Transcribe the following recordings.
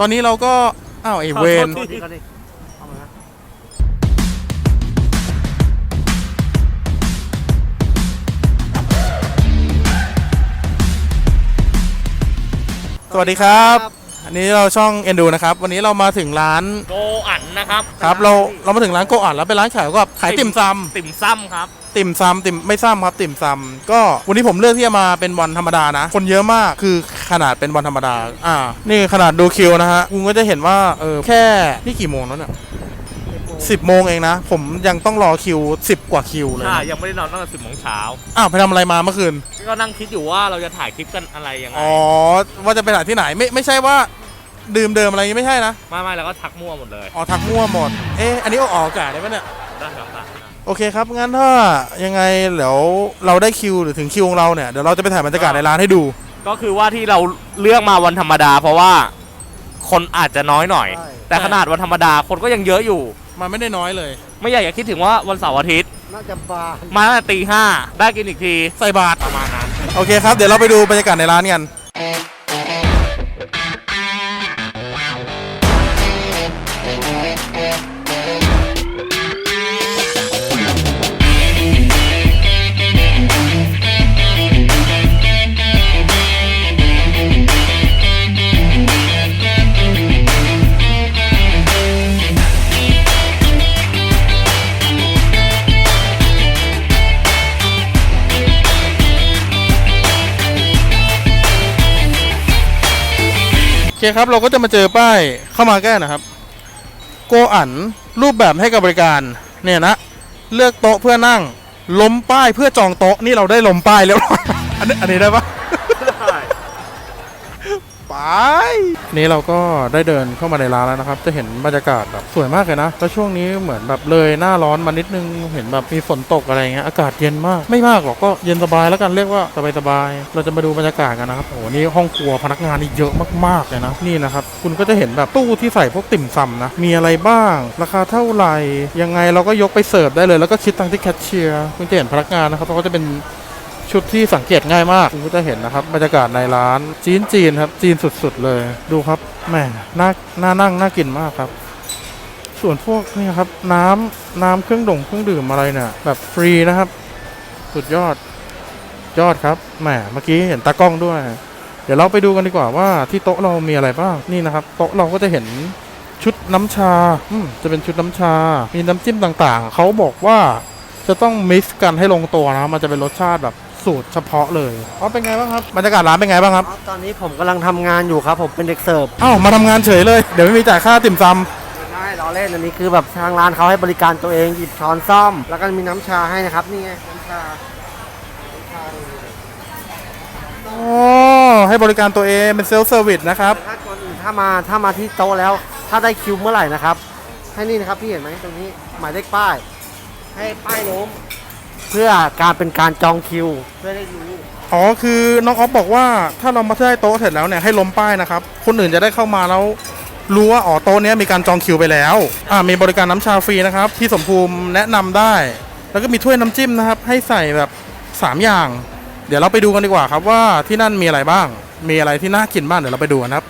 ตอนนี้เราก็อ้าวไอเวนโทษทีก่อนดิเอามานะสวัสดีครับ อันนี้เราช่องเอ็นดูนะครับ วันนี้เรามาถึงร้านโกอันนะครับครับ เราเรามาถึงร้านโกอ่านแล้วเป็นร้านขายก็ขายติ่มซติ่มซ้ำครับำ ติ่มซำติ่มไม่ซ้ำครับติ่มซำก็วันนี้ผมเลือกที่จะมาเป็นวันธรรมดานะ คนเยอะมากคือขนาดเป็นวันธรรมดา อ่า นี่ขนาดดูคิวนะฮะคุณก็จะเห็นว่าเออแค่นี่กี่โมงแล้วเนี่ยสิบโมงเองนะ ผมยังต้องรอคิวสิบกว่าคิวเลยใช่นะยังไม่ได้นอนตั้งแต่สิบโมงเช้าอ้าวไปทำอะไรมาเมื่อคืน ก็นั่งคิดอยู่ว่าเราจะถ่ายคลิปกันอะไรยังไง อ๋อ ว่าจะไปถ่ายที่ไหนไม่ไม่ใช่ว่าดื่มเดิมอะไรอย่างงี้ไม่ใช่นะ ไม่ไม่แล้วก็ทักมั่วหมดเลย อ๋อ ทักมั่วหมด เอ๊ะ อันนี้เอาออกอากาศได้ไหมเนี่ย ได้ครับได้ โอเคครับ งั้นถ้ายังไงเดี๋ยวเราได้คิวหรือถึงคิวของเราเนี่ย เดี๋ยวเราจะไปถ่ายบรรยากาศในร้านให้ดู ก็คือว่าที่เราเลือกมาวันธรรมดา เพราะว่าคนอาจจะน้อยหน่อย ใช่ แต่ขนาดวันธรรมดาคนก็ยังเยอะอยู่ มันไม่ได้น้อยเลย ไม่อยากจะคิดถึงว่าวันเสาร์อาทิตย์ น่าจะบาน มาตั้งแต่ตีห้าได้กินอีกที ใส่บาทประมาณนั้น โอเคครับ เดี๋ยวเราไปดูบรรยากาศในร้านกัน เคครับเราก็จะมาเจอป้ายเข้ามาแก้นะครับ โกอันรูปแบบให้กับบริการเนี่ยนะ เลือกโต๊ะเพื่อนั่งล้มป้ายเพื่อจองโต๊ะนี่เราได้ล้มป้ายแล้ว อันนี้อันนี้ได้ปะ ไป นี่เราก็ได้เดินเข้ามาในร้านแล้วนะครับ จะเห็นบรรยากาศแบบสวยมากเลยนะแล้วช่วงนี้เหมือนแบบเลยหน้าร้อนมานิดนึง เห็นแบบมีฝนตกอะไรเงี้ย อากาศเย็นมาก ไม่มากหรอกก็เย็นสบายแล้วกันเรียกว่าสบายสบายๆเราจะมาดูบรรยากาศกันนะครับ โอ้โหนี่ห้องครัวพนักงานนี่เยอะมากๆเลยนะ นี่นะครับ คุณก็จะเห็นแบบตู้ที่ใส่พวกติ่มซำนะ มีอะไรบ้าง ราคาเท่าไหร่ ยังไงเราก็ยกไปเสิร์ฟได้เลย แล้วก็คิดตังที่แคชเชียร์ คุณจะเห็นพนักงานนะครับเขาก็จะเป็น ชุดที่สังเกตง่ายมากคุณก็จะเห็นนะครับบรรยากาศในร้านจีนจีนครับจีนสุดๆ เลยดูครับแหมน่าน่านั่งน่ากินมากครับ ส่วนพวกนี่ครับน้ำน้ำเครื่องด่งเครื่องดื่มอะไรเนี่ยแบบฟรีนะครับ สุดยอดยอดครับแหมเมื่อกี้เห็นตากล้องด้วย เดี๋ยวเราไปดูกันดีกว่าว่าที่โต๊ะเรามีอะไรบ้างนี่นะครับ โต๊ะเราก็จะเห็นชุดน้ำชาอืจะเป็นชุดน้ำชา มีน้ำจิ้มต่างๆ เขาบอกว่าจะต้องมิกซ์กันให้ลงตัวนะ มันจะเป็นรสชาติแบบ สูตรเฉพาะเลยอ๋อเป็นไงบ้างครับบรรยากาศร้านเป็นไงบ้างครับอ๋อตอนนี้ผมกำลังทำงานอยู่ครับ ผมเป็นเด็กเสิร์ฟอ้าวมาทำงานเฉยเลยเดี๋ยวไม่มีจ่ายค่าติ่มซใช่เราเล่นอันนี้คือแบบทางร้านเขาให้บริการตัวเองหยิบช้อนซ่อม แล้วก็มีน้ำชาให้นะครับนี่ไงน้ำชาน้ำชาดูดิำอ๋อให้บริการตัวเองเป็นเซลฟ์เซอร์วิสนะครับถ้าก่อนอื่นถ้ามาถ้ามาที่โต๊ะแล้ว ถ้าได้คิวเมื่อไหร่นะครับให้นี่นะครับพี่เห็นไหมตรงนี้หมายเลขป้าย ให้ป้ายล้ม เพื่อการเป็นการจองคิวเพื่อได้รู้อ๋อคือน้องออฟบอกว่าถ้าเรามาได้โต๊ะเสร็จแล้วเนี่ยให้ล้มป้ายนะครับคนอื่นจะได้เข้ามาแล้วรู้ว่าอ๋อโต๊ะเนี้ยมีการจองคิวไปแล้วอ่ามีบริการน้ำชาฟรีนะครับที่สมภูมิแนะนำได้ แล้วก็มีถ้วยน้ำจิ้มนะครับ ให้ใส่แบบสามอย่าง เดี๋ยวเราไปดูกันดีกว่าครับว่าที่นั่นมีอะไรบ้าง มีอะไรที่น่ากินบ้างเดี๋ยวเราไปดูกันครับ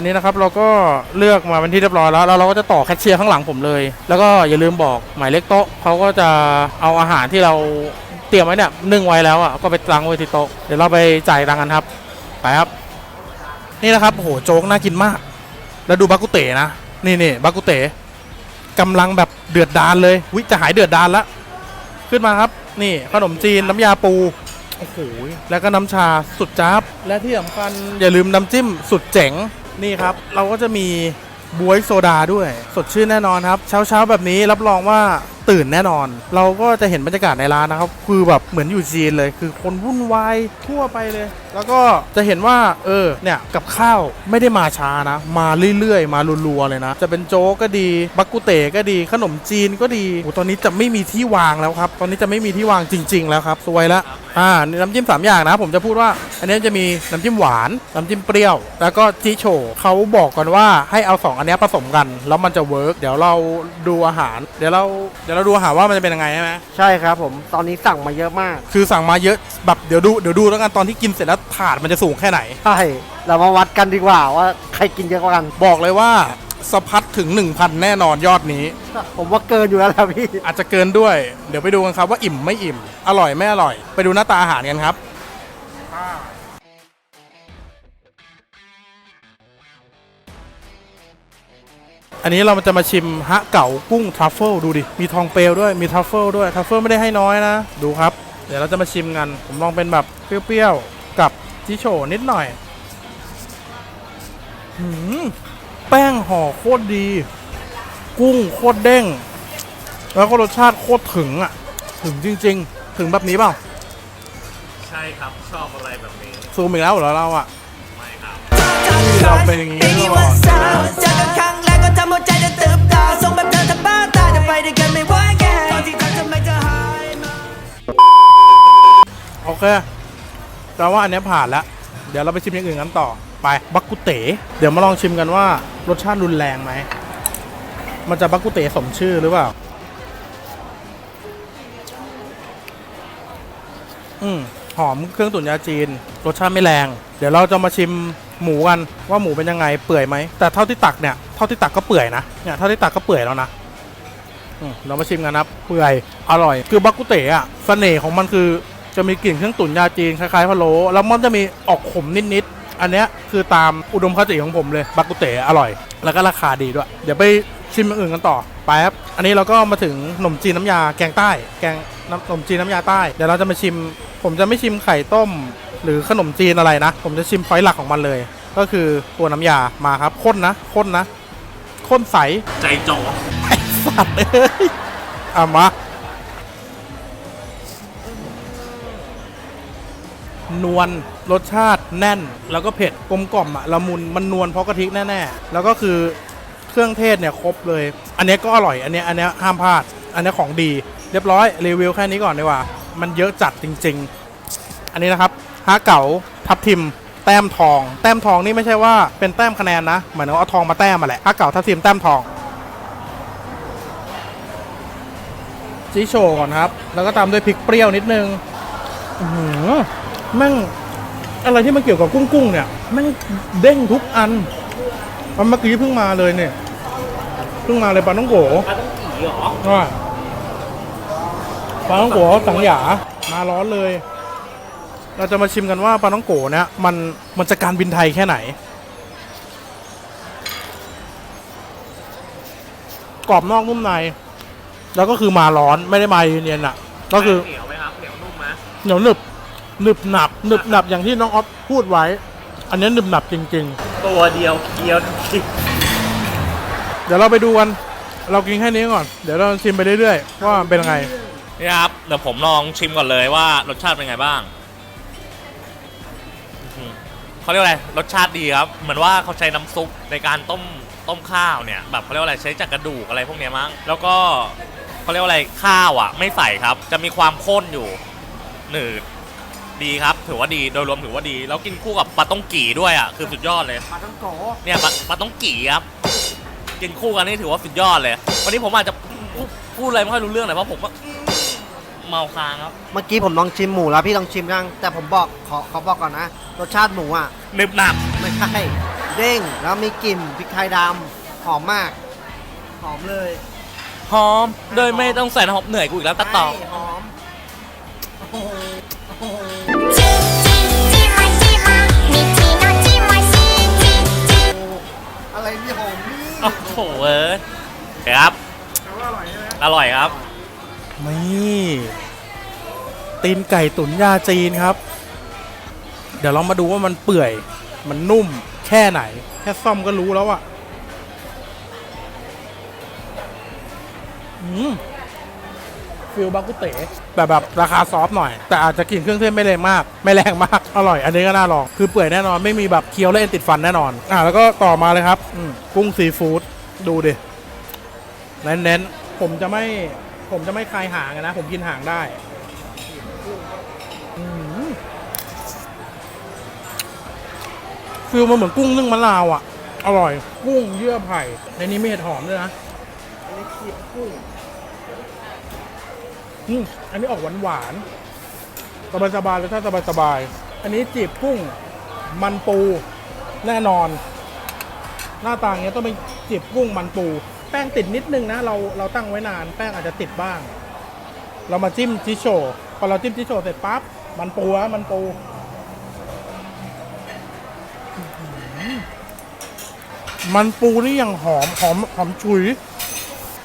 อันนี้นะครับเราก็เลือกมาเป็นที่เรียบร้อยแล้วแล้วเราก็จะต่อแคชเชียร์ข้างหลังผมเลย แล้วก็อย่าลืมบอกหมายเลขโต๊ะเขาก็จะเอาอาหารที่เราเตรียมไว้เนี่ยนึ่งไว้แล้วอะก็ไปตั้งไว้ที่โต๊ะเดี๋ยวเราไปจ่ายตังกันครับไปครับ นี่นะครับโอ้โหโจ๊กน่ากินมาก แล้วดูบากุเตะนะนี่นี่บากุเตะกำลังแบบเดือดดานเลยวิจะหายเดือดดานละขึ้นมาครับ นี่ขนมจีนน้ำยาปูโอ้โหแล้วก็น้ำชาสุดจ้าบและที่สำคัญอย่าลืมน้ำจิ้มสุดเจ๋ง นี่ครับ เราก็จะมีบวยโซดาด้วย สดชื่นแน่นอนครับ เช้าเช้าๆแบบนี้รับรองว่าตื่นแน่นอน เราก็จะเห็นบรรยากาศในร้านนะครับ คือแบบเหมือนอยู่จีนเลย คือคนวุ่นวายทั่วไปเลย แล้วก็จะเห็นว่า เออ เนี่ย กับข้าวไม่ได้มาช้านะ มาเรื่อยๆ มารัวๆ เลยนะ จะเป็นโจ๊กก็ดี บักกุเตก็ดี ขนมจีนก็ดีโอ้ตอนนี้จะไม่มีที่วางแล้วครับ ตอนนี้จะไม่มีที่วางจริง ๆ แล้วครับ สวยละ อ่า น้ำจิ้มสามอย่างนะ ผมจะพูดว่า อันนี้จะมีน้ำจิ้มหวาน น้ำจิ้มเปรี้ยว แล้วก็จิโฉเขาบอกกันว่าให้เอาสองอันนี้ผสมกัน แล้วมันจะเวิร์ก เดี๋ยวเราดูอาหาร เดี๋ยวเรา เดี๋ยวเราเราดูหาว่ามันจะเป็นยังไงใช่ไหมใช่ครับผมตอนนี้สั่งมาเยอะมาก คือสั่งมาเยอะแบบเดี๋ยวดูเดี๋ยวดูแล้วกันตอนที่กินเสร็จแล้วถาดมันจะสูงแค่ไหน ใช่ เรามาวัดกันดีกว่าว่าใครกินเยอะกว่ากัน บอกเลยว่าสะพัดถึง 1,000 แน่นอนยอดนี้ ผมว่าเกินอยู่แล้วล่ะพี่ อาจจะเกินด้วย เดี๋ยวไปดูกันครับว่าอิ่มไม่อิ่ม อร่อยไม่อร่อย ไปดูหน้าตาอาหารกันครับ อันนี้เราจะมาชิมฮะเก๋ากุ้งทรัฟเฟิลดูดิ มีทองเปลวด้วย มีทรัฟเฟิลด้วย ทรัฟเฟิลไม่ได้ให้น้อยนะ ดูครับ เดี๋ยวเราจะมาชิมกัน ผมลองเป็นแบบเปรี้ยวๆ กับทิโชนิดหน่อยหืมแป้งห่อโคตรดี กุ้งโคตรเด้ง แล้วก็รสชาติโคตรถึงอะ ถึงจริง ๆ ถึงแบบนี้เปล่า ใช่ครับ ชอบอะไรแบบนี้ ซูมอีกแล้วเหรอเราอะ ไม่ครับ เราเป็นอย่างนี้ปีนี้วันเสาร์เจอกันครั้งแรกก็ ทำหัวใจจะตื่นตาส่งแบบเธอทำบ้าตายจะไปด้วยกันไม่ไหวแกตอนที่ทักทำไมเธอหายมาโอเค แต่ว่าอันเนี้ยผ่านแล้ว เดี๋ยวเราไปชิมอย่างอื่นกันต่อ ไป บักกุเต๋ เดี๋ยวมาลองชิมกันว่ารสชาติรุนแรงไหม มันจะบักกุเต๋สมชื่อหรือเปล่า อืมหอมเครื่องตุ๋นยาจีน รสชาติไม่แรง เดี๋ยวเราจะมาชิมหมูกันว่าหมูเป็นยังไงเปื่อยไหม แต่เท่าที่ตักเนี่ย ท่าที่ตักก็เปื่อยนะเนี่ยเท่าที่ตักก็เปื่อยแล้วนะอืมเรามาชิมกันนะครับเปื่อยอร่อย คือบักกุเต๋อะเสน่ห์ของมันคือจะมีกลิ่นเครื่องตุ๋นยาจีนคล้ายๆพะโล้แล้วมันจะมีออกขมนิดๆอันเนี้ยคือตามอุดมคติของผมเลยบักกุเต๋อร่อย แล้วก็ราคาดีด้วย เดี๋ยวไปชิมอย่างอื่นกันต่อไปครับอันนี้เราก็มาถึงขนมจีนน้ำยาแกงใต้ แกงน้ำขนมจีนน้ำยาใต้เดี๋ยวเราจะมาชิม ผมจะไม่ชิมไข่ต้ม หรือขนมจีนอะไรนะ ผมจะชิมพอยต์หลักของมันเลย ก็คือตัวน้ำยามาครับข้นนะข้นนะ ข้นใส ใจจ่อสัตว์เอ้ยเอามา นวลรสชาติแน่นแล้วก็เผ็ดกลมกล่อมอะละมุนมันนวลเพราะกะทิแน่ๆ แล้วก็คือเครื่องเทศเนี่ยครบเลย อันเนี้ยก็อร่อย อันเนี้ยอันเนี้ยห้ามพลาด อันเนี้ยของดี เรียบร้อยรีวิวแค่นี้ก่อนดีกว่า มันเยอะจัดจริง ๆ อันนี้นะครับฮาเก๋าทับทิมแต้มทอง แต้มทองนี่ไม่ใช่ว่าเป็นแต้มคะแนนนะหมายถึงว่าเอาทองมาแต้มมาแหละฮาเก๋าทับทิมแต้มทองจีโชว์ก่อนครับ แล้วก็ตามด้วยพริกเปรี้ยวนิดนึงอื้อหือแม่งอะไรที่มันเกี่ยวกับกุ้งกุ้งๆเนี่ยแม่งเด้งทุกอันมันเมื่อกี้เพิ่งมาเลยเนี่ยเพิ่งมาเลยปลาต้องโกปลาต้องกี่หรอว่าปลาต้องโกสังหยามาร้อนเลย เราจะมาชิมกันว่าปลาต้องโกเนี่ยมันมันจะการบินไทยแค่ไหน กรอบนอกนุ่มใน แล้วก็คือมาร้อนไม่ได้มาเย็นๆอะ ก็คือเหนียวไหมครับเหนียวนุ่มไหมเหนียวหนึบหนึบหนับหนึบหนับอย่างที่น้องออฟพูดไว้ อันนี้หนึบหนับจริงตัวเดียวเคี้ยวทั้งชิ้นๆเดี๋ยวเราไปดูกัน เรากินแค่นี้ก่อน เดี๋ยวเราชิมไปเรื่อยๆว่ามันเป็นยังไง นี่ครับเดี๋ยวผมลองชิมก่อนเลยว่ารสชาติเป็นไงบ้าง อื้อหือเขาเรียกว่าอะไรรสชาติดีครับ เหมือนว่าเขาใช้น้ำซุปในการต้มต้มข้าวเนี่ยแบบเขาเรียกว่าอะไรใช้จากกระดูกอะไรพวกเนี้ยมั้งแล้วก็เขาเรียกว่าอะไรข้าวอะ ไม่ใส่ครับ จะมีความข้นอยู่หนืดดีครับ ถือว่าดีโดยรวมถือว่าดี แล้วกินคู่กับปลาต้องกี่ด้วยอะคือสุดยอดเลย ปลาต้องโกเนี่ยปลาปลาต้องกี่ครับ กินคู่กันนี่ถือว่าสุดยอดเลย วันนี้ผมอาจจะพูดพูดอะไรไม่ค่อยรู้เรื่องเลยเพราะผมว่า เมาคางครับเมื่อกี้ผมลองชิมหมูแล้วพี่ลองชิมยังแต่ผมบอกขอขอบอกก่อนนะ รสชาติหมูอะ หนึบหนับไม่ใช่เด้งแล้วมีกลิ่นพริกไทยดำหอมมาก หอมเลยหอม โดยไม่ต้องใส่น้ำหอมเหนื่อยกูอีกแล้วตัดต่อหอมโอ้โหะไรเนี่หอมโอ้โหเอ้ครับอร่อยใช่ไหม อร่อยครับ นี่ตีนไก่ตุ๋นยาจีนครับ เดี๋ยวเรามาดูว่ามันเปื่อย มันนุ่มแค่ไหน แค่ซ่อมก็รู้แล้วอะอืมฟิลบากุเต๋แต่แบบราคาซอฟหน่อย แต่อาจจะกลิ่นเครื่องเทศไม่แรงมาก ไม่แรงมาก อร่อย อันนี้ก็น่าลอง คือเปื่อยแน่นอน ไม่มีแบบเคี้ยวแล้วเอ็นติดฟันแน่นอน อะแล้วก็ต่อมาเลยครับกุ้งซีฟู้ดดูดิเน้นๆผมจะไม่ ผมจะไม่คลายหางอะนะ ผมกินหางได้อืมฟิลมันเหมือนกุ้งนึ่งมะนาวอะ อร่อย กุ้งเยื่อไผ่ ในนี้มีเห็ดหอมด้วยนะอันนี้ขีดกุ้งอืมอันนี้ออกหวานหวานสบายสบายๆเลยถ้าสบายสบายๆอันนี้จีบกุ้ง มันปู แน่นอน หน้าตาอย่างเงี้ยต้องเป็นจีบกุ้งมันปู แป้งติดนิดนึงนะเราเราตั้งไว้นานแป้งอาจจะติดบ้าง เรามาจิ้มจิโชพอเราจิ้มจิโชเสร็จปั๊บมันปูอะมันปูมันปูนี่ยังหอมหอมหอมฉุย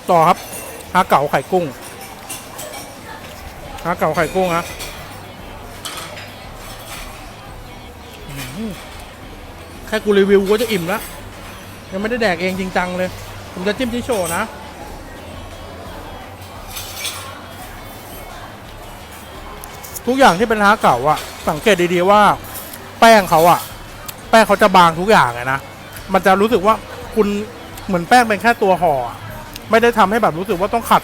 ต่อครับฮาเก๋าไข่กุ้งฮาเก๋าไข่กุ้งนะแค่กูรีวิวก็จะอิ่มแล้วยังไม่ได้แดกเองจริงจังเลย ผมจะจิ้มที่โชว์นะ ทุกอย่างที่เป็นฮาเก๋าอะสังเกตดีๆว่า แป้งเขาอะแป้งเขาจะบางทุกอย่างอะนะมันจะรู้สึกว่าคุณเหมือนแป้งเป็นแค่ตัวห่ออะไม่ได้ทำให้แบบรู้สึกว่าต้องขัด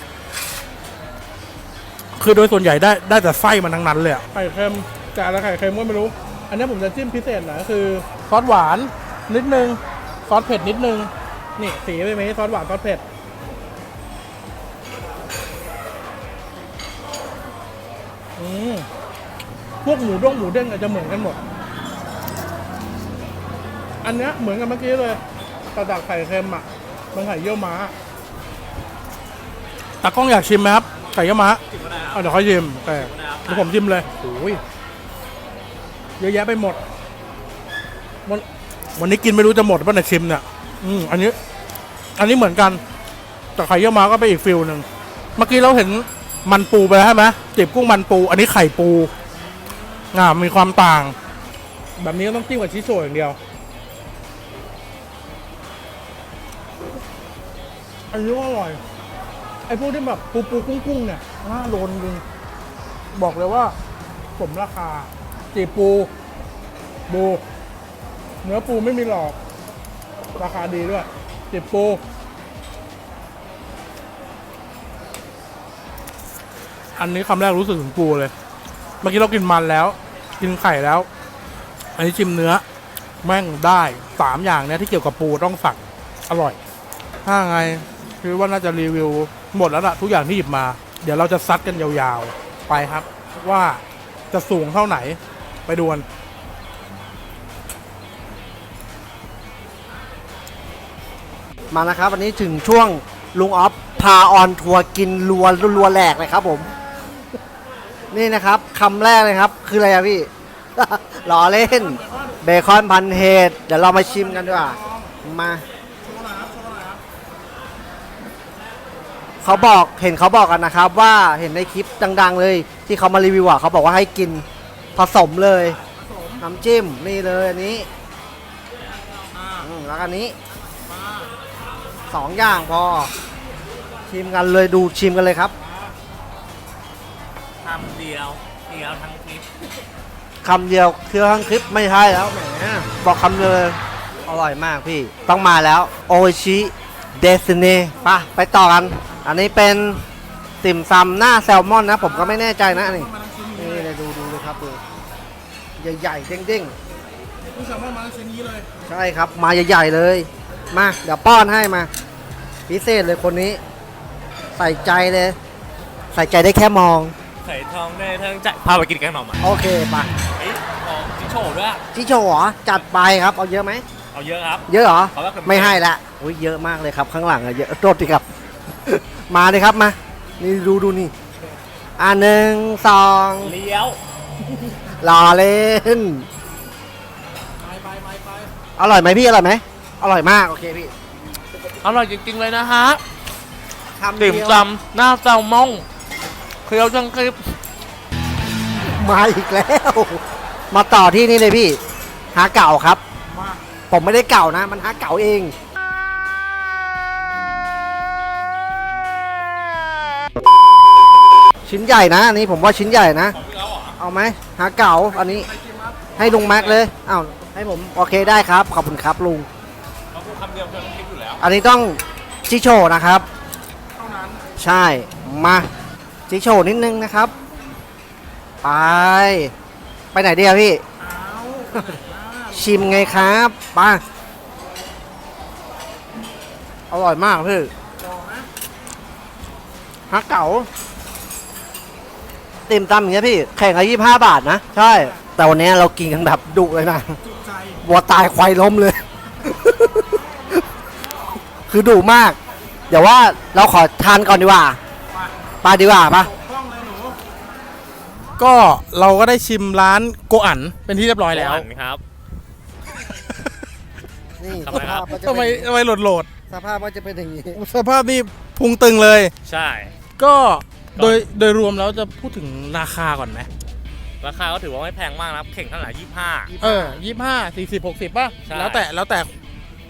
คือโดยส่วนใหญ่ได้ได้แต่ไส้มันทั้งนั้นเลยอะไข่เค็มจานละไข่เค็มก็ไม่รู้ อันนี้ผมจะจิ้มพิเศษหน่อยก็คือซอสหวานนิดนึงซอสเผ็ดนิดนึง นี่สีไปไหมซอสหวานซอสเผ็ดอืมพวกหมูด้งหมูเด้งอาจจะเหมือนกันหมด อันเนี้ยเหมือนกันเมื่อกี้เลยกระดักไข่เค็มอะมันไข่เยี่ยวม้าตากล้องอยากชิมไหมครับไข่เยี่ยวม้าเอาเดี๋ยวเขาชิมแต่เดี๋ยวผมชิมเลยโอ้ยเยอะแยะไปหมดวันวันนี้กินไม่รู้จะหมดป่ะเนี่ยชิมเนี่ยอืมอันนี้ อันนี้เหมือนกันแต่ไข่เยี่ยวม้าก็ไปนอีกฟิลหนึ่งเมื่อกี้เราเห็นมันปูไปแล้วใช่ไหมจีบกุ้งมันปู อันนี้ไข่ปูอ่ามีความต่าง แบบนี้ก็ต้องจิ้มกับชิโชอย่างเดียวอันนี้ก็อร่อย ไอ้พวกที่แบบปูปูกุ้งกุ้งเนี่ยน่าโดนจริงบอกเลยว่าสมราคาจีบปูดูเนื้อปูไม่มีหลอก ราคาดีด้วยจีบปู อันนี้คำแรกรู้สึกถึงปูเลย เมื่อกี้เรากินมันแล้ว กินไข่แล้ว อันนี้ชิมเนื้อ แม่งได้สามอย่างเนี้ยที่เกี่ยวกับปูต้องสั่งอร่อย ถ้าไงคือว่าน่าจะรีวิวหมดแล้วละทุกอย่างที่หยิบมา เดี๋ยวเราจะซัดกันยาวๆไปครับ ว่าจะสูงเท่าไหนไปดูกันมานะครับ วันนี้ถึงช่วงลุงออฟพาออนทัวร์กินรัวรัวแหลกเลยครับผม นี่นะครับคำแรกเลยครับ คืออะไรอะพี่ล้อเล่น เบคอนพันเฮดเดี๋ยวเรามาชิมกันดีกว่ามาเขาบอกเห็นเขาบอกกันนะครับ ว่าเห็นในคลิปดัง ๆ เลย ที่เขามารีวิวอะเขาบอกว่าให้กินผสมเลยน้ำจิ้มนี่เลยอันนี้แล้วอันนี้สองอย่างพอชิมกันเลยดูชิมกันเลยครับำเดียวเดียวทั้งคลิปคำเดียวคือทั้งคลิปไม่ใช่แล้วแหมบอกคำเดียวเลยอร่อยมากพี่ ต้องมาแล้วโอชิเดซิเน่ปะไปต่อกัน อันนี้เป็นติ่มซำหน้าแซลมอนนะ ผมก็ไม่แน่ใจนะนี่นี่เลยดูดูเลยครับดูใหญ่ๆเด้งนี่สามารถมาชิ้นนี้เลยๆ ใช่ครับ มาใหญ่ๆเลย มาเดี๋ยวป้อนให้มา พิเศษเลยคนนี้ ใส่ใจเลย ใส่ใจได้แค่มองไข่ทองได้ทั้งใจพาไปกินแกงหน่อไม้โอเคไปเอ้ยขอจิโชว์ด้วยจิโชว์เหรอจัดไปครับเอาเยอะไหม เอาเยอะครับ เยอะเหรอเขาว่าเกินไม่ให้ละอุ้ยเยอะมากเลยครับข้างหลังอะเยอะโทษทีครับ มาเลยครับมา นี่ดูดูนี่ อ่าหนึ่งสองเลี้ยวรอเล่น ไปไปไปไปอร่อยไหมพี่อร่อยไหมอร่อยมากโอเคพี่อร่อยจริงๆเลยนะฮะคำเดีติ่มยวซำหน้าแซลมอน เคี้ยวจังคลิปมาอีกแล้ว มาต่อที่นี่เลยพี่ หาเก่าครับ ผมไม่ได้เก่านะ มันหาเก่าเอง ชิ้นใหญ่นะอันนี้ผมว่าชิ้นใหญ่นะ เอาไหมหาเก่าอันนี้ ให้ลุงแม็กเลยอ้าวให้ผมโอเคได้ครับ ขอบคุณครับลุงอันนี้ต้องจิโชว์นะครับ ใช่มา จิโชว์นิดนึงนะครับ ไป ไปไหนดีอะพี่เอาชิมไงครับมาอร่อยมากพี่ลองนะฮักเก๋าติมตำอย่างเงี้ยพี่ แข่งละยี่ห้าบาทนะ ใช่ แต่วันนี้เรากินกันแบบดุเลยนะวัวตายควายล้มเลย คือดุมาก เดี๋ยวว่าเราขอทานก่อนดีกว่า ไปดีกว่าปะก็เราก็ได้ชิมร้านโกอันเป็นที่เรียบร้อยแล้วอ่านครับ นี่ทำไมครับ สภาพนจะทำไมเป็นทำไมโหลดโหลดสภาพมันจะเป็นอย่างนี้สภาพนี่พุงตึงเลย ใช่ ก็โดยโดยรวมแล้วจะพูดถึงราคาก่อนไหมราคาก็ถือว่าไม่แพงมากนะครับ เข่งเท่าไหร่ยี่ห้า เออยี่ห้าสี่สิบหกสิบป่ะ ใช่ แล้วแต่แล้วแต่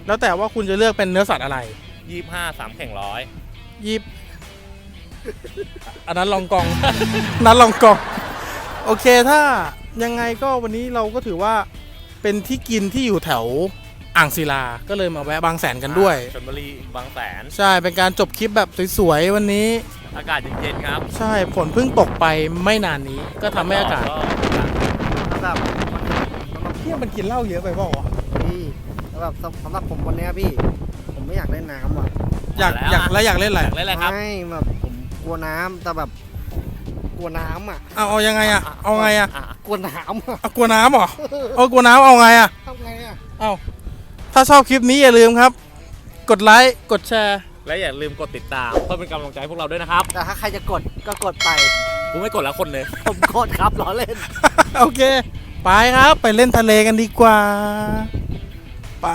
แล้วแต่ว่าคุณจะเลือกเป็นเนื้อสัตว์อะไรยี่ห้าสามเข่งร้อยยี่ อันนั้นลองกอง นั้นลองกอง โอเคถ้ายังไงก็วันนี้เราก็ถือว่าเป็นที่กินที่อยู่แถวอ่างศิลา ก็เลยมาแวะบางแสนกันด้วย ชลบุรีบางแสน ใช่เป็นการจบคลิปแบบสวยๆวันนี้ อากาศเย็นๆครับใช่ฝนเพิ่งตกไปไม่นานนี้ ก็ทำให้อากาศแบบมันสำหรับเที่ยมันกินเหล้าเยอะไปเปล่าวะพี่สำหรับสำหรับผมวันเนี้ยพี่ ผมไม่อยากเล่นน้ำว่ะอยากอยากแล้วอยากเล่นอะไร เล่นอะไรครับ ไม่แบบผม กลัวน้ำแต่แบบ กลัวน้ำอะเอาเอายังไงอะเอาไงอะกลัวน้ำอะเอากลัวน้ำเหรอเอากลัวน้ำเอาไงอะทำไงอะเอาถ้าชอบคลิปนี้อย่าลืมครับ กดไลค์ กดแชร์ และอย่าลืมกดติดตามเพื่อเป็นกำลังใจให้พวกเราด้วยนะครับ แต่ถ้าใครจะกดก็กดไป กูไม่กดแล้วคนเลยผมกดครับล้อเล่น โอเค ไปครับ ไปเล่นทะเลกันดีกว่า ไป